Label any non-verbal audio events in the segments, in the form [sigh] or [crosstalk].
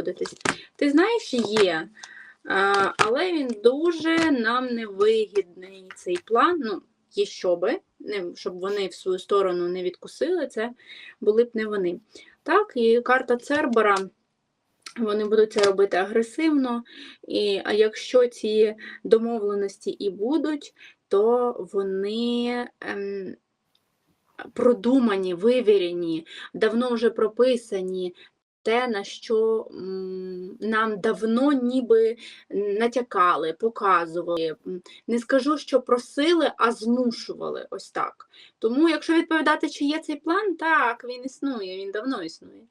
погодитись. Ти знаєш, є, але він дуже нам невигідний цей план. Ну, є щоби, не, щоб вони в свою сторону не відкусили, це були б не вони. Так, і карта Цербера. Вони будуть це робити агресивно, і а якщо ці домовленості і будуть, то вони ем, продумані, вивірені, давно вже прописані. Те, на що нам давно ніби натякали, показували. Не скажу, що просили, а змушували ось так. Тому, якщо відповідати, чи є цей план, так, він існує, він давно існує.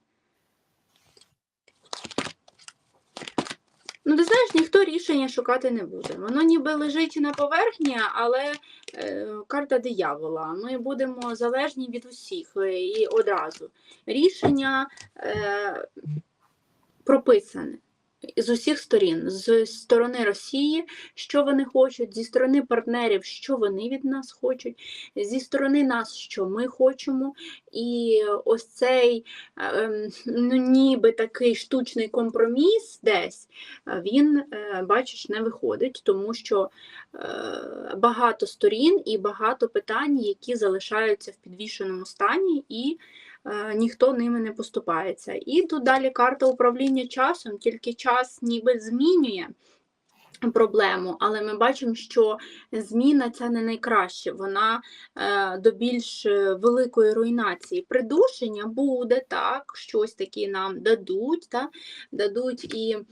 Ну, ти знаєш, ніхто рішення шукати не буде. Воно ніби лежить на поверхні, але е, карта диявола. Ми будемо залежні від усіх е, і одразу. Рішення е, прописане з усіх сторін, з сторони Росії, що вони хочуть, зі сторони партнерів, що вони від нас хочуть, зі сторони нас, що ми хочемо. І ось цей е, ну, ніби такий штучний компроміс десь е, він, е, бачиш, не виходить, тому що багато сторін і багато питань, які залишаються в підвішеному стані, і ніхто ними не поступається. І тут далі карта управління часом, тільки час ніби змінює. Проблему, але ми бачимо, що зміна це не найкраще, вона е, до більш е, великої руйнації. Придушення буде так, щось таке нам дадуть, та, дадуть і е,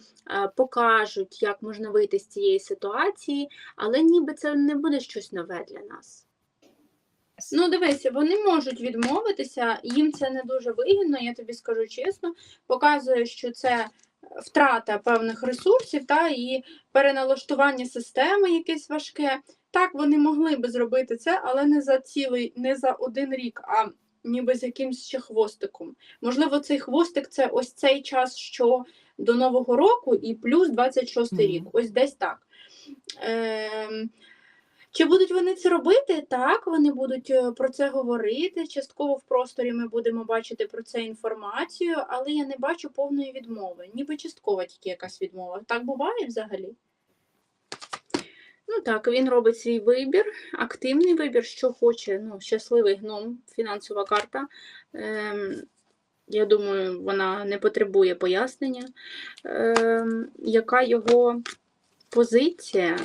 покажуть, як можна вийти з цієї ситуації, але ніби це не буде щось нове для нас. Ну, дивися, вони можуть відмовитися, їм це не дуже вигідно, я тобі скажу чесно. Показує, що це втрата певних ресурсів та, і переналаштування системи якесь важке. Так, вони могли би зробити це, але не за цілий, не за один рік, а ніби з якимсь ще хвостиком. Можливо, цей хвостик це ось цей час, що до Нового року, і плюс 26 Мгм. рік. Ось десь так. Ем, чи будуть вони це робити? Так, вони будуть е, про це говорити. Частково в просторі ми будемо бачити про це інформацію, але я не бачу повної відмови. Ніби часткова тільки якась відмова. Так буває взагалі? Ну так, він робить свій вибір, активний вибір, що хоче. Ну, щасливий гном, фінансова карта. Ем, я думаю, вона не потребує пояснення. Ем, яка його позиція?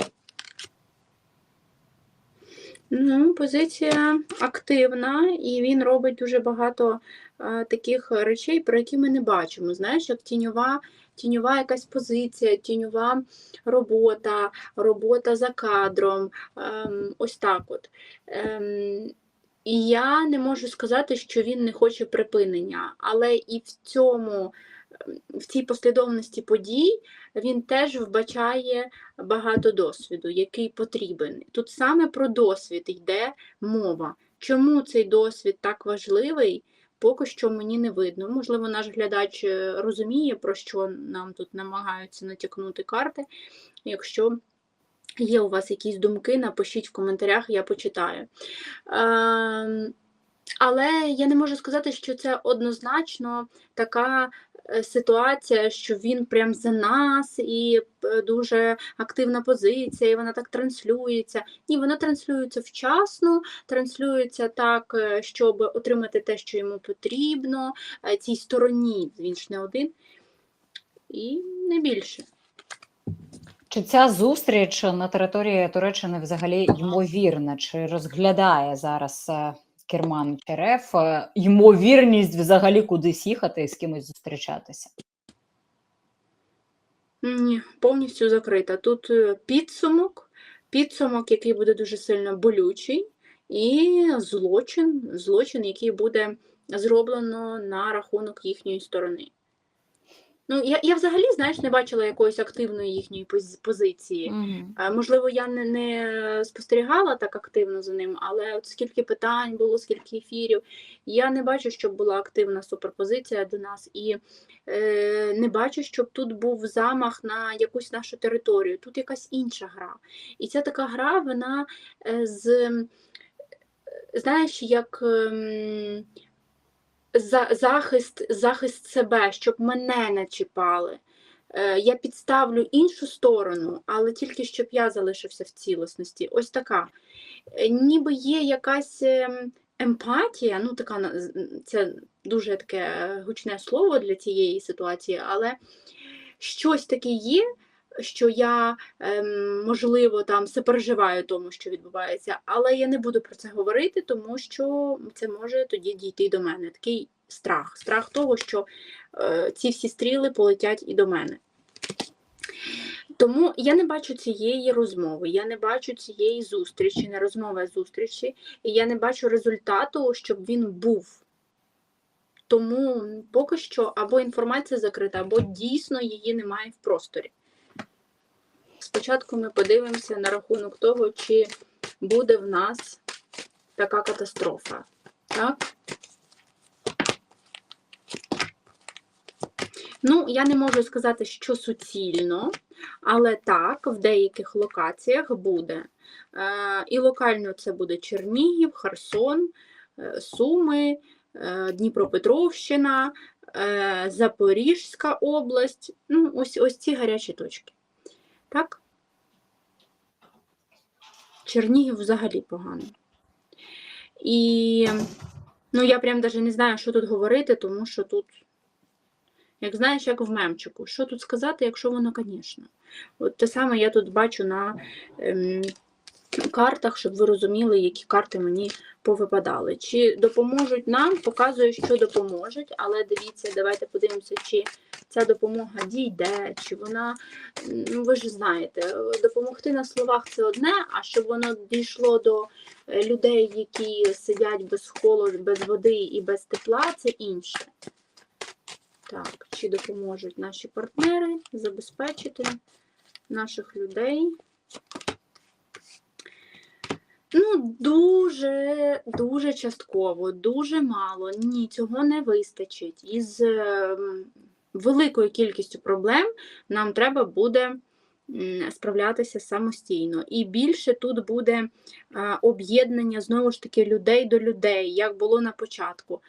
Ну, позиція активна, і він робить дуже багато е, таких речей, про які ми не бачимо. Знаєш, як тіньова, тіньова якась позиція, тіньова робота, робота за кадром. ем, ось так от. Ем, і я не можу сказати, що він не хоче припинення, але і в цьому, в цій послідовності подій він теж вбачає багато досвіду, який потрібен. Тут саме про досвід йде мова. Чому цей досвід так важливий, поки що мені не видно. Можливо, наш глядач е, розуміє, про що нам тут намагаються натякнути карти. Якщо є у вас якісь думки, напишіть в коментарях, я почитаю. Ем, але я не можу сказати, що це однозначно така ситуація, що він прям за нас і е, дуже активна позиція, і вона так транслюється. Ні, вона транслюється вчасно, транслюється так, е, щоб отримати те, що йому потрібно, е, цій стороні, він ж не один, і не більше. Чи ця зустріч на території Туреччини взагалі ймовірна? Чи розглядає зараз е, Керман РФ е, ймовірність взагалі кудись їхати і з кимось зустрічатися? Ні, повністю закрита. Тут е, підсумок, підсумок, який буде дуже сильно болючий, і злочин, злочин, який буде зроблено на рахунок їхньої сторони. Ну, я, я взагалі, знаєш, не бачила якоїсь активної їхньої позиції. Е, Можливо, я не, не спостерігала так активно за ним, але от скільки питань було, скільки ефірів, я не бачу, щоб була активна суперпозиція до нас, і е, не бачу, щоб тут був замах на якусь нашу територію. Тут якась інша гра. І ця така гра, вона е, з, е, знаєш, як ем, за, захист, захист себе, щоб мене не чіпали. Е, Я підставлю іншу сторону, але тільки щоб я залишився в цілісності. Ось така. Е, Ніби є якась ем, емпатія, ну така це дуже таке гучне слово для цієї ситуації, але щось таке є, що я, ем, можливо, там сопереживаю тому, що відбувається, але я не буду про це говорити, тому що це може тоді дійти до мене. Такий страх, страх того, що е, ці всі стріли полетять і до мене. Тому я не бачу цієї розмови, я не бачу цієї зустрічі, не розмови, а зустрічі, і я не бачу результату, щоб він був. Тому поки що або інформація закрита, або дійсно її немає в просторі. Спочатку ми подивимося на рахунок того, чи буде в нас така катастрофа. Так? Ну, я не можу сказати, що суцільно, але так, в деяких локаціях буде. Е, І локально це буде Чернігів, Херсон, е, Суми, е, Дніпропетровщина, Запорізька область. Ну, ось, ось ці гарячі точки. Так? Чернігів взагалі погано. І ну, я прям навіть не знаю, що тут говорити, тому що тут, як знаєш, як в мемчику, що тут сказати, якщо воно, звісно. От те саме я тут бачу на ем, картах, щоб ви розуміли, які карти мені повипадали. Чи допоможуть нам, показує, що допоможуть, але дивіться, давайте подивимося, чи ця допомога дійде, чи вона, ну ви ж знаєте, допомогти на словах це одне, а щоб воно дійшло до е, людей, які сидять без холоду, без води і без тепла, це інше. Так, чи допоможуть наші партнери забезпечити наших людей? Ну, дуже, дуже частково, дуже мало. Ні, цього не вистачить. Із ем, великою кількістю проблем нам треба буде справлятися самостійно. І більше тут буде об'єднання знову ж таки людей до людей, як було на початку.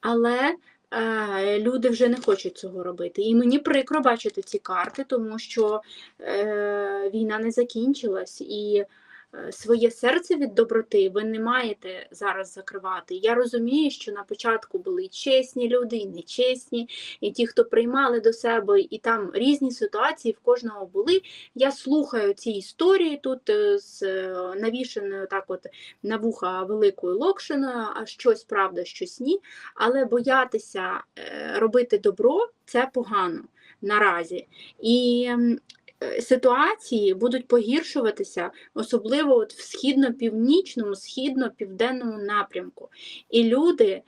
Але е, люди вже не хочуть цього робити. І мені прикро бачити ці карти, тому що е, війна не закінчилась. І е, своє серце від доброти ви не маєте зараз закривати. Я розумію, що на початку були чесні люди, і нечесні, і ті, хто приймали до себе, і там різні ситуації в кожного були. Я слухаю ці історії тут е, з е, навішеною так от на вуха великою локшиною, а щось правда, щось ні. Але боятися е, робити добро це погано наразі. І ситуації будуть погіршуватися, особливо от в східно-північному, східно-південному напрямку. І люди е,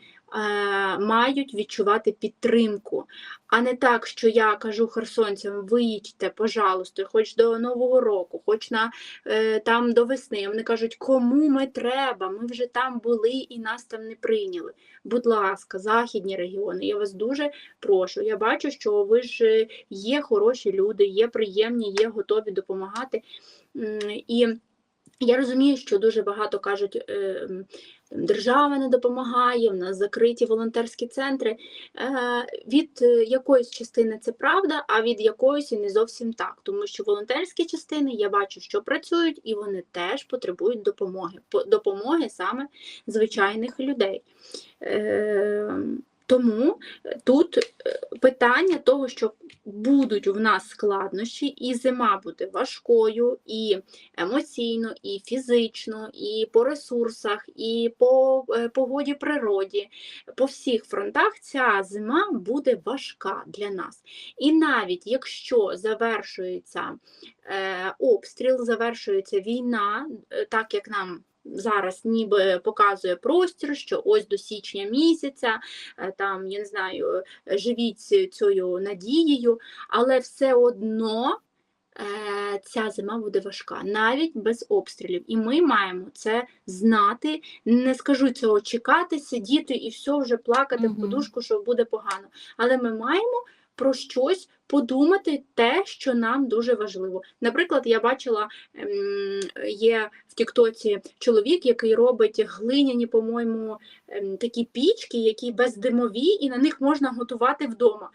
мають відчувати підтримку, а не так, що я кажу херсонцям, виїдьте, пожалуйста, хоч до Нового року, хоч на е, там до весни. Вони кажуть, кому ми треба? Ми вже там були і нас там не прийняли. Будь ласка, західні регіони, я вас дуже прошу. Я бачу, що ви ж е, є хороші люди, є приємні, є готові допомагати. І я розумію, що дуже багато кажуть, е, держава не допомагає, в нас закриті волонтерські центри. Е, Від е, якоїсь частини це правда, а від якоїсь і не зовсім так. Тому що волонтерські частини я бачу, що працюють, і вони теж потребують допомоги, допомоги саме звичайних людей. Е, Тому тут е, питання того, що будуть в нас складнощі, і зима буде важкою, і емоційно, і фізично, і по ресурсах, і по е, погоді природі. По всіх фронтах ця зима буде важка для нас. І навіть якщо завершується е, обстріл, завершується війна, е, так як нам. Зараз ніби показує простір, що ось до січня місяця, е, там, я не знаю, е, живіть цією надією, але все одно е, ця зима буде важка, навіть без обстрілів. І ми маємо це знати. Не скажу цього чекати, сидіти і все вже плакати в подушку, що буде погано. Але ми маємо про щось подумати те, що нам дуже важливо. Наприклад, я бачила, ем, є в Тіктоці чоловік, який робить глиняні, по-моєму, ем, такі пічки, які бездимові, і на них можна готувати вдома.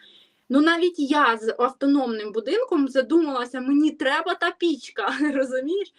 Ну, навіть я з автономним будинком задумалася, мені треба та пічка, [laughs] розумієш?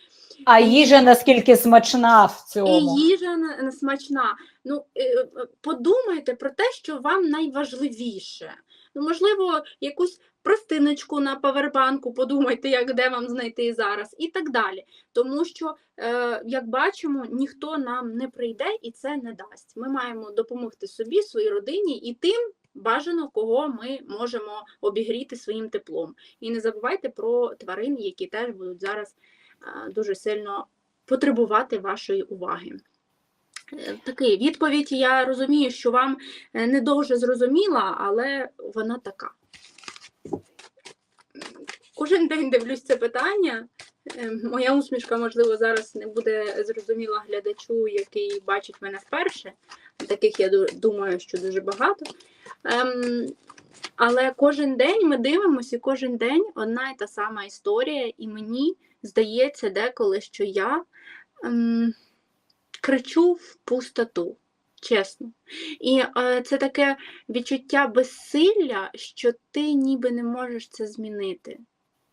А їжа наскільки смачна в цьому? І їжа на- на- смачна. Ну, е, е, подумайте про те, що вам найважливіше. Ну, можливо, якусь простиночку на павербанку, подумайте, як де вам знайти зараз, і так далі. Тому що, е, як бачимо, ніхто нам не прийде і це не дасть. Ми маємо допомогти собі, своїй родині і тим. Бажано, кого ми можемо обігріти своїм теплом. І не забувайте про тварин, які теж будуть зараз е, дуже сильно потребувати вашої уваги. Такий відповідь, я розумію, що вам е, не дуже зрозуміла, але вона така. Кожен день дивлюсь це питання. Е, Моя усмішка, можливо, зараз не буде зрозуміла глядачу, який бачить мене вперше. Таких я думаю, що дуже багато. Ем, але кожен день ми дивимося, і кожен день одна і та сама історія, і мені здається деколи, що я ем, кричу в пустоту, чесно. І е, це таке відчуття безсилля, що ти ніби не можеш це змінити.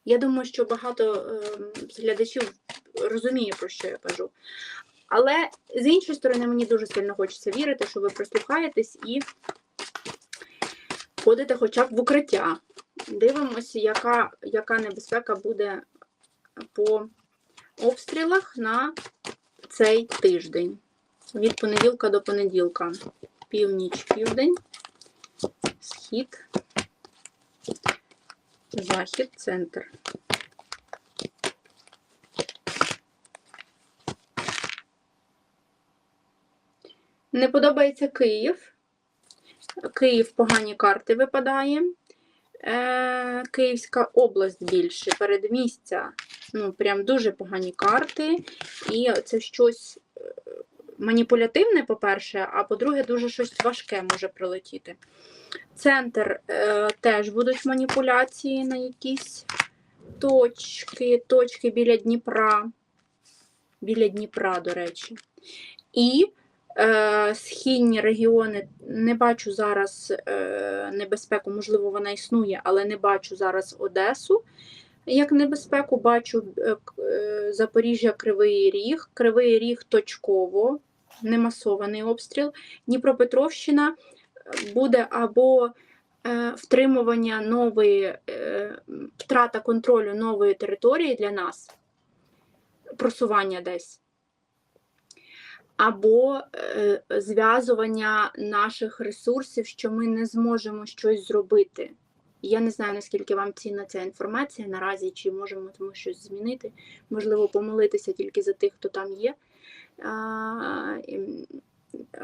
Я думаю, що багато з глядачів розуміє, про що я кажу. Але з іншої сторони, мені дуже сильно хочеться вірити, що ви прислухаєтесь і ходите хоча б в укриття. Дивимося, яка, яка небезпека буде по обстрілах на цей тиждень. Від понеділка до понеділка. Північ, південь, схід, захід, центр. Не подобається Київ. Київ погані карти випадає. Е, Київська область більше, передмістя. Ну, прям дуже погані карти. І це щось е, маніпулятивне, по-перше, а по-друге, дуже щось важке може прилетіти. Центр е, теж будуть маніпуляції на якісь точки, точки біля Дніпра. Біля Дніпра, до речі. І е, східні регіони не бачу зараз е, небезпеку, можливо, вона існує, але не бачу зараз Одесу як небезпеку. Бачу е, е, Запоріжжя Кривий Ріг, Кривий Ріг точково, не масований обстріл. Дніпропетровщина е, буде або втримування нової, втрата контролю нової території для нас, просування десь або зв'язування наших ресурсів, що ми не зможемо щось зробити. Я не знаю, наскільки вам цінна ця інформація наразі, чи можемо тому щось змінити. Можливо, помолитися тільки за тих, хто там є.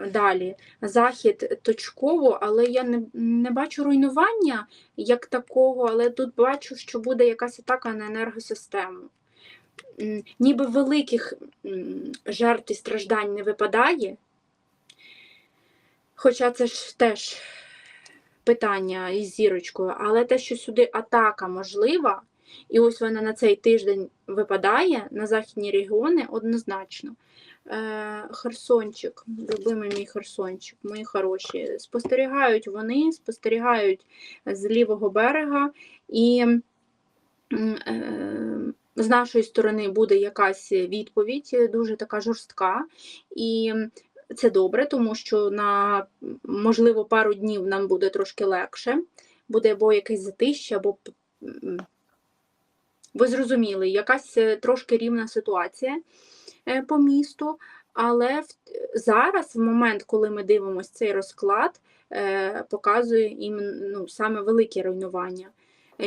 Далі, захід точково, але я не, не бачу руйнування як такого, але тут бачу, що буде якась атака на енергосистему. Ніби великих жертв і страждань не випадає, хоча це ж теж питання із зірочкою, але те, що сюди атака можлива, і ось вона на цей тиждень випадає на західні регіони однозначно. Е, Херсончик, любимий мій Херсончик, мої хороші. Спостерігають вони, спостерігають з лівого берега, і е, з нашої сторони буде якась відповідь, дуже така жорстка. І це добре, тому що на можливо пару днів нам буде трошки легше. Буде або якесь затище, або ви зрозуміли, якась е, трошки рівна ситуація е, по місту. Але зараз, в момент, коли ми дивимося цей розклад, е, показує їм ну, саме великі руйнування.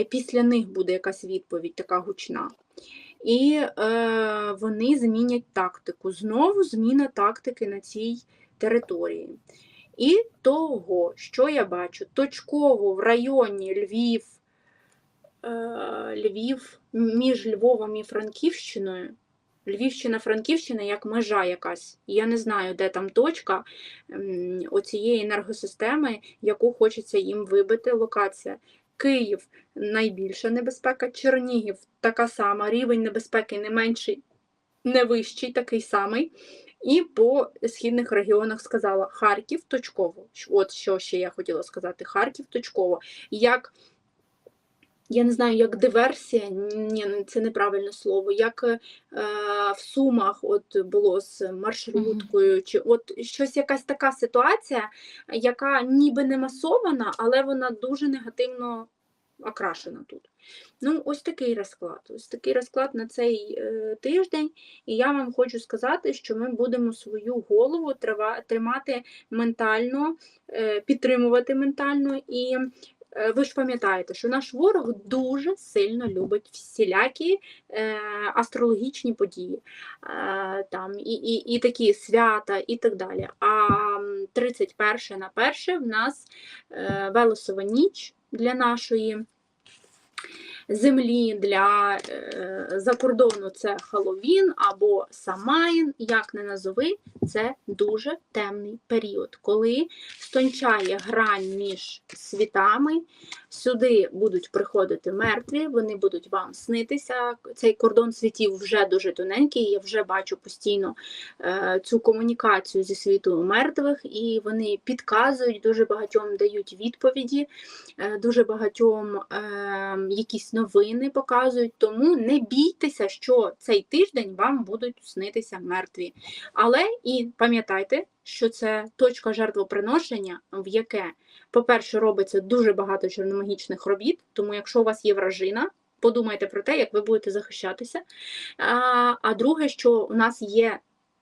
Після них буде якась відповідь така гучна. І е, вони змінять тактику. Знову зміна тактики на цій території. І того, що я бачу, точково в районі Львів, е, Львів між Львовом і Франківщиною. Львівщина, Франківщина як межа якась. Я не знаю, де там точка оцієї енергосистеми, яку хочеться їм вибити локація. Київ найбільша небезпека, Чернігів така сама, рівень небезпеки не менший, не вищий, такий самий. І по східних регіонах сказала Харків точково. От що ще я хотіла сказати: Харків точково. Як я не знаю, як диверсія, ні, ну, це неправильне слово, як е, в Сумах от було з маршруткою, чи от щось якась така ситуація, яка ніби не масована, але вона дуже негативно окрашена тут. Ну, ось такий розклад. Ось такий розклад на цей е, тиждень. І я вам хочу сказати, що ми будемо свою голову трива- тримати ментально, е, підтримувати ментально і. Е, Ви ж пам'ятаєте, що наш ворог дуже сильно любить всілякі е, астрологічні події, е, там, і, і, і такі свята, і так далі. А м, 31 на 1 в нас Велесова ніч для нашої землі, для е, закордону це Халовін або Самайн, як не назови, це дуже темний період, коли стончає грань між світами, сюди будуть приходити мертві, вони будуть вам снитися. Цей кордон світів вже дуже тоненький, я вже бачу постійно е, цю комунікацію зі світу мертвих, і вони підказують, дуже багатьом дають відповіді, е, дуже багатьом е, якісь новини показують. Тому не бійтеся, що цей тиждень вам будуть снитися мертві. Але і пам'ятайте, що це точка жертвоприношення, в яке, по-перше, робиться дуже багато чорномагічних робіт, тому якщо у вас є вражина, подумайте про те, як ви будете захищатися. А, а друге, що у нас є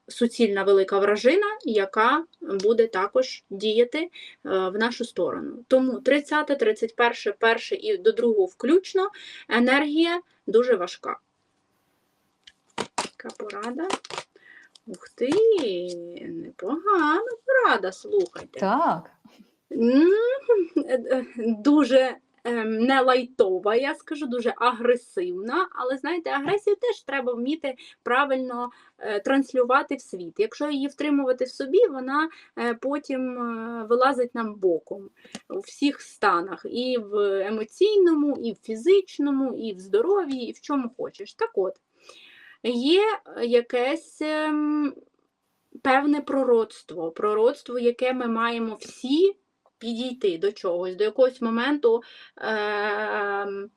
суцільна велика вражина, яка буде також діяти е, в нашу сторону. Тому 30, 31, 1 і до 2 включно енергія дуже важка. Така порада. Ух ти, непогана порада, слухайте. Так. Е, е, Дуже не лайтова, я скажу, дуже агресивна, але знаєте, агресію теж треба вміти правильно е, транслювати в світ. Якщо її втримувати в собі, вона е, потім е, вилазить нам боком у всіх станах, і в емоційному, і в фізичному, і в здоров'ї, і в чому хочеш. Так от, є якесь. ем, Певне пророцтво, пророцтво, яке ми маємо всі підійти до чогось, до якогось моменту е-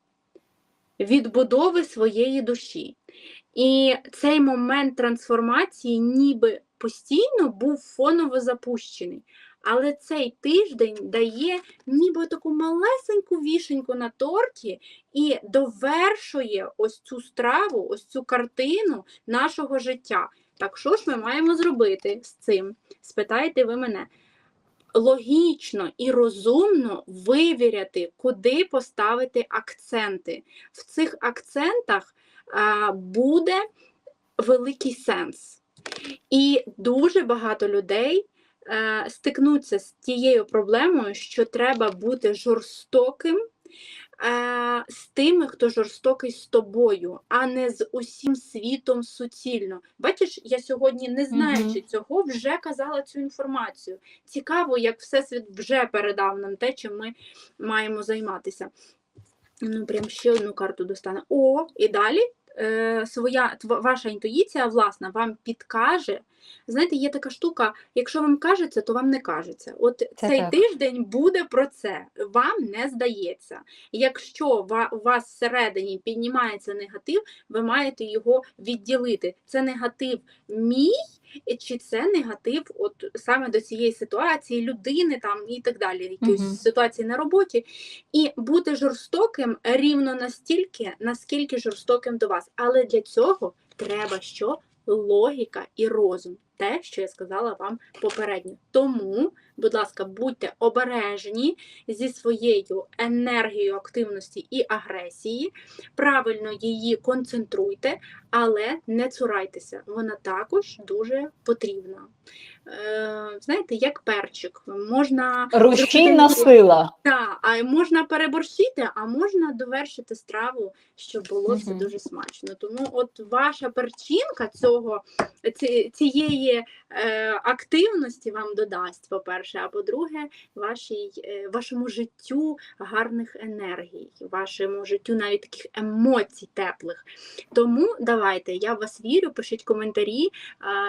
відбудови своєї душі. І цей момент трансформації ніби постійно був фоново запущений. Але цей тиждень дає ніби таку малесеньку вішеньку на торті і довершує ось цю страву, ось цю картину нашого життя. Так що ж ми маємо зробити з цим? Спитаєте ви мене. Логічно і розумно вивіряти, куди поставити акценти. В цих акцентах а, буде великий сенс. І дуже багато людей а, стикнуться з тією проблемою, що треба бути жорстоким е, з тими, хто жорстокий з тобою, а не з усім світом суцільно. Бачиш, я сьогодні, не знаючи угу. цього, вже казала цю інформацію. Цікаво, як Всесвіт вже передав нам те, чим ми маємо займатися. Ну, прям ще одну карту достане. О, і далі е, своя ваша інтуїція, власна, вам підкаже. Знаєте, є така штука, якщо вам кажеться, то вам не кажеться. От цей так. тиждень буде про це. Вам не здається. Якщо у вас всередині піднімається негатив, ви маєте його відділити. Це негатив мій, і чи це негатив от саме до цієї ситуації, людини там і так далі, якісь угу. ситуації на роботі, і бути жорстоким рівно настільки, наскільки жорстоким до вас. Але для цього треба що? Логіка і розум. Те, що я сказала вам попередньо. Тому, будь ласка, будьте обережні зі своєю енергією активності і агресії, правильно її концентруйте, але не цурайтеся. Вона також дуже потрібна. е, знаєте, як перчик. Можна Рушійна сила. та, а можна переборщити, а можна довершити страву, щоб було все дуже смачно. Тому от ваша перчинка цього ці- цієї е, активності вам додасть, по-перше, а по-друге, вашій, е, вашому життю гарних енергій, вашому життю навіть таких емоцій теплих. Тому давайте, я в вас вірю, пишіть коментарі,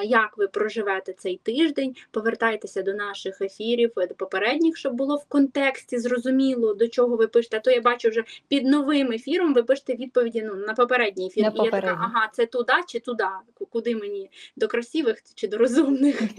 як ви проживете цей тиждень. Повертайтеся до наших ефірів, до попередніх, щоб було в контексті зрозуміло, до чого ви пишете. А то я бачу вже під новим ефіром ви пишете відповіді ну, на попередній ефір. На І я така, ага, це туди чи туди, куди мені до красивих чи до розумних. [laughs]